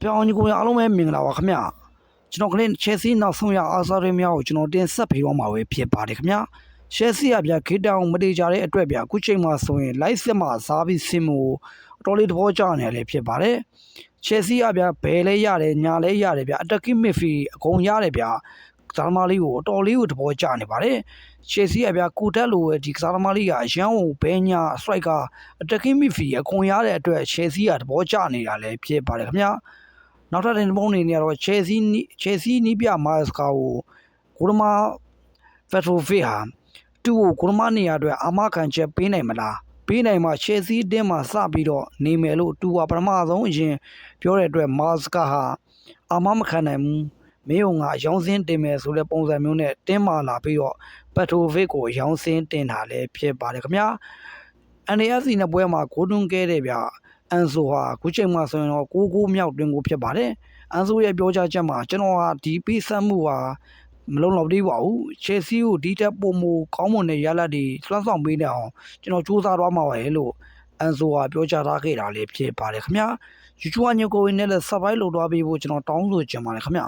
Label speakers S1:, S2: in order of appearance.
S1: ပြောင်းညီကိုရအားလုံးပဲမင်္ဂလာပါခင်ဗျာကျွန်တော်ကလေးချက်စီနောက်ဆုံးရအားစားတွေများကိုကျွန်တော်တင်ဆက်ပေးတော့မှာပဲဖြစ်ပါတယ်ခင်ဗျာချက်စီရဗျခေတ္တအောင်မတေကြတဲ့အတွက်ဗျအခုချိန်မှာဆိုရင် live ဆက်မှာစားပြီးဆင်မှုအတော်လေးသဘောကျနေတယ်ဖြစ်ပါတယ်ချက်စီရဗျဘယ်လဲရတယ်ညာလဲရတယ်ဗျအတက်ကီမစ်ဖီအကုန်ရတယ်ဗျကစားသမားလေးကိုအတော်လေးကိုသဘောကျနေပါတယ်ချက်စီရဗျကူတက်လိုပဲဒီကစားသမားလေးကအရန်ကိုဘဲညာစထရိုက်ကာအတက်ကီမစ်ဖီအကုန်ရတဲ့အတွက်ချက်စီကသဘောကျနေတာလည်းဖြစ်ပါတယ်ခင်ဗျာ နောက်ထပ်တင်ပုံးနေနေတော့ Chelsea နီး Chelsea နီးပြမာစကာကိုကိုရမာဖက်ထရိုဗစ်ဟာသူ့ကိုကိုရမာနေရာအတွက်အာမခံချက်ပေးနိုင်မလားပေးနိုင်မှ Chelsea အတင်းမှာစပြီးတော့နေမယ်လို့သူကပထမဆုံးအရင်ပြောတဲ့အတွက်မာစကာဟာအာမမခံနိုင်ဘူးမင်းုံကရောင်းစင်းတင်မယ်ဆိုတဲ့ပုံစံမျိုးနဲ့တင်းမာလာပြီးတော့ပက်ထရိုဗစ်ကိုရောင်းစင်းတင်တာလည်းဖြစ်ပါတယ်ခင်ဗျာ NAS နဲ့ပွဲမှာဂိုးတွန်းခဲ့တဲ့ဗျ အန်ဆိုဟာအခုချိန်မှာဆိုရင်တော့ကိုကိုမြောက်တွင်ကိုဖြစ်ပါတယ်အန်ဆိုရဲ့ပြောကြားချက်မှာကျွန်တော်ဟာဒီပေးဆက်မှုဟာမလုံလောက်သေးပါဘူးချယ်ဆီကိုဒီတက်ပုံမကောင်းမွန်တဲ့ရလဒ်တွေလွှမ်းဆောင်ပေးနေအောင်ကျွန်တော်စူးစမ်းသွားမှာပါလေလို့အန်ဆိုဟာပြောကြားထားခဲ့တာလေးဖြစ်ပါတယ်ခင်ဗျာ YouTube ညကိုဝင်နဲ့လည်း subscribe လုပ်သွားပေးဖို့ကျွန်တော်တောင်းဆိုချင်ပါတယ်ခင်ဗျာ